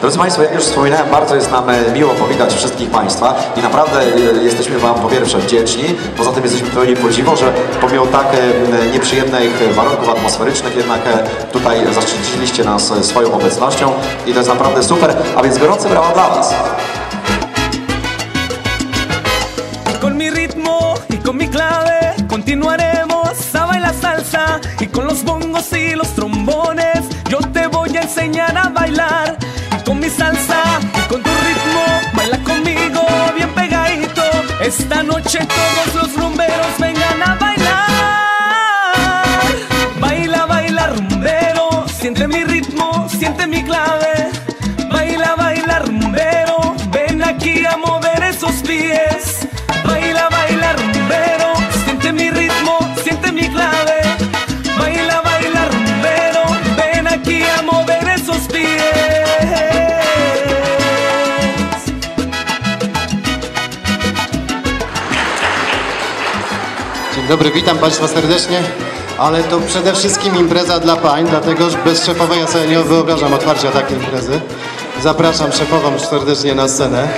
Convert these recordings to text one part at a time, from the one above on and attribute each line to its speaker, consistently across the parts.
Speaker 1: Drodzy Państwo, jak już wspominałem, bardzo jest nam e, miło powitać wszystkich Państwa i naprawdę e, jesteśmy Wam po pierwsze wdzięczni, poza tym jesteśmy pełni podziwu, że pomimo tak e, nieprzyjemnych warunków atmosferycznych jednak tutaj zaszczyciliście nas swoją obecnością i to jest naprawdę super, a więc gorące brawa dla Was.
Speaker 2: Con mi ritmo y con mi clave continuaremos a bailar salsa y con los bongos y los trombones yo te voy a enseñar a bailar mi salsa. Con tu ritmo baila conmigo bien pegadito. Esta noche todos los rumberos vengan a bailar. Baila baila rumbero. Siente mi ritmo siente mi clave
Speaker 3: Dobry, witam Państwa serdecznie, ale to przede wszystkim impreza dla pań, dlatego że bez szefowej ja sobie nie wyobrażam otwarcia takiej imprezy. Zapraszam szefową serdecznie na scenę.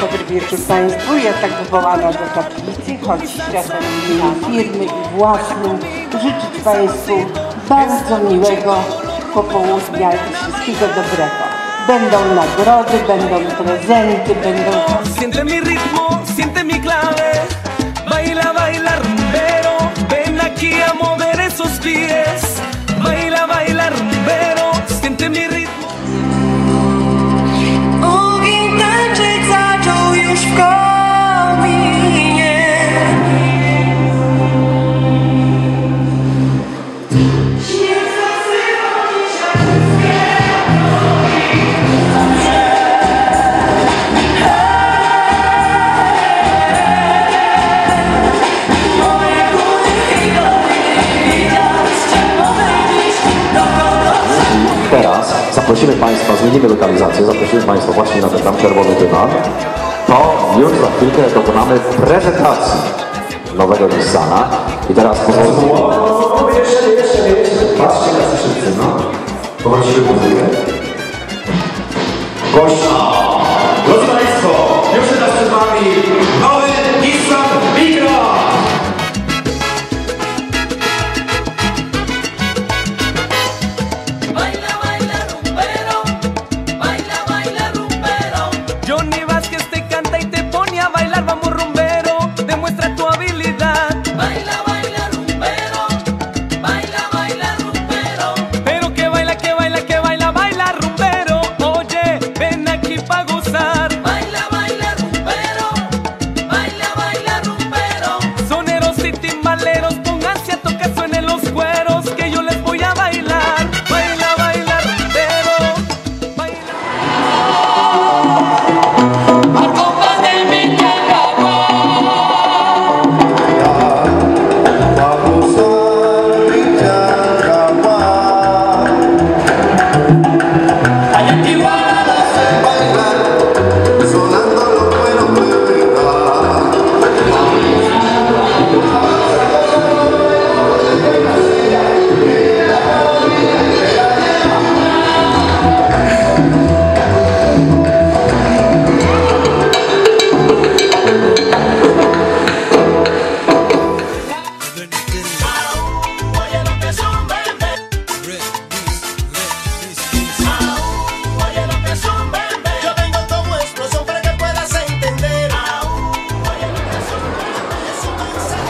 Speaker 4: Dobry wieczór Państwu. Ja tak wywołana do kaplicy, choć czasem w firmy i własnym, życzyć Państwu bardzo miłego popołudnia i wszystkiego dobrego. Będą nagrody, będą prezenty, będą
Speaker 2: Siente mi ritmo, siente mi clave. Baila, baila, rumbero, ven aquí a mover esos pies.
Speaker 1: Chwilkę dokonamy prezentacji nowego Nissana. I teraz pozwólcie... Jeszcze, jeszcze, jeszcze. Patrzcie na wszyscy, no. Poprosimy muzykę. Gościa! Drodzy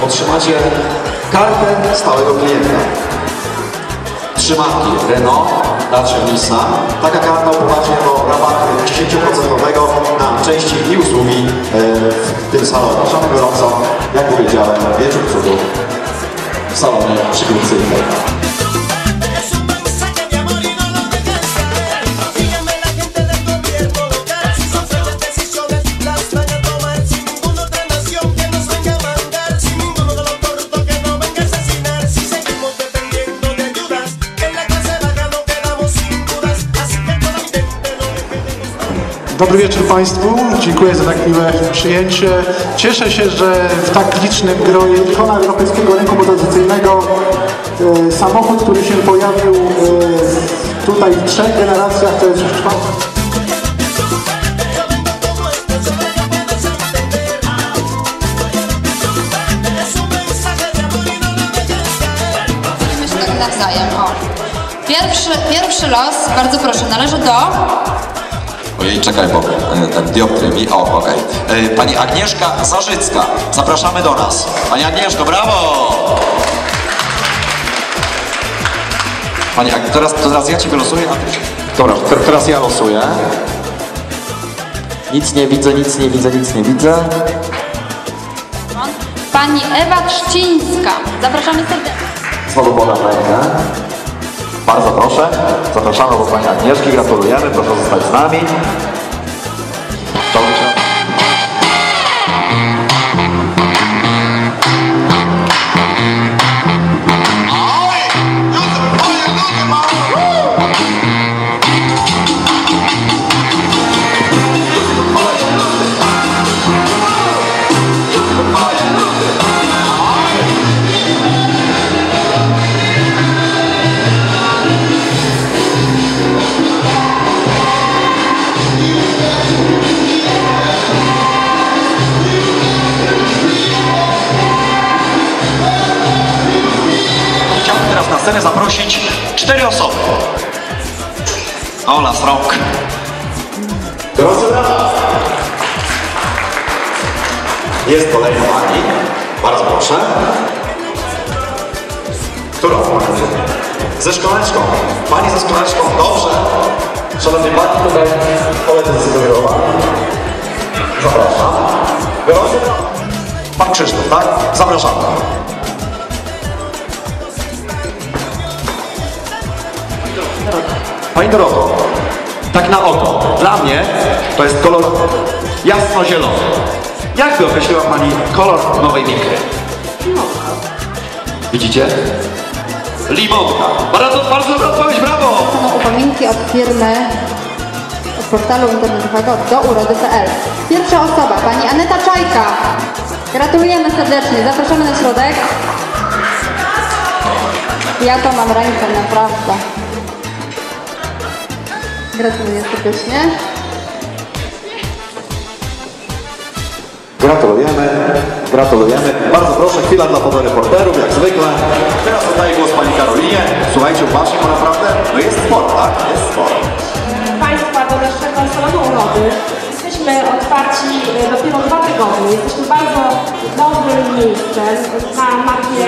Speaker 1: otrzymacie kartę stałego klienta. Trzymanki Renault, Dacia Nissan. Taka karta upoważnia do rabatu 10% na części i usługi e, w tym salonie. Zapraszamy gorąco, jak powiedziałem, wieczór cudu w salonie przy Górcyjnej.
Speaker 5: Dobry wieczór Państwu, dziękuję za tak miłe przyjęcie. Cieszę się, że w tak licznym gronie ikona europejskiego rynku motoryzacyjnego e, samochód, który się pojawił e, tutaj w trzech generacjach, to jest już czwarty.
Speaker 6: Tak. Pierwszy, pierwszy los, bardzo proszę, należy do...
Speaker 1: Ojej, czekaj, bo e, ten dioptry mi... O, okej. E, Pani Agnieszka Zarzycka. Zapraszamy do nas. Pani Agnieszko, brawo! Pani Ag... teraz, teraz ja Ci wylosuję, a Ty... Dobra, te- teraz ja losuję. Nic nie widzę, nic nie widzę, nic nie widzę.
Speaker 6: Pani Ewa Trzcińska. Zapraszamy serdecznie.
Speaker 1: Znowu podam rękę. Bardzo proszę. Zapraszamy do Pani Agnieszki. Gratulujemy. Proszę zostać z nami. Jest kolejna pani. Bardzo proszę. Którą? Ze szklaneczką. Pani ze szklaneczką. Dobrze. Szanowni Pani, tutaj koledzy zdecydowali. Zapraszam. Drodzy. Pan Krzysztof, tak? Zapraszamy. Pani Doroto, tak na oko, dla mnie to jest kolor jasno-zielony. Jak by określiła Pani kolor nowej mikry? Widzicie? Limonka. Bardzo, bardzo dobra odpowiedź, brawo!
Speaker 7: Są upominki od firmy od portalu internetowego do urody.pl. Pierwsza osoba, pani Aneta Czajka. Gratulujemy serdecznie, zapraszamy na środek. Ja to mam rękę, naprawdę. Gratuluję serdecznie.
Speaker 1: Gratulujemy, gratulujemy. Bardzo proszę, chwila dla fotoreporterów, jak zwykle. Teraz oddaję głos Pani Karolinie. Słuchajcie uważnie, bo naprawdę no jest sporo, tak? Jest sporo.
Speaker 8: Państwa do naszego salonu urody. Jesteśmy otwarci e, dopiero dwa tygodnie. Jesteśmy bardzo dobrym miejscem na mapie.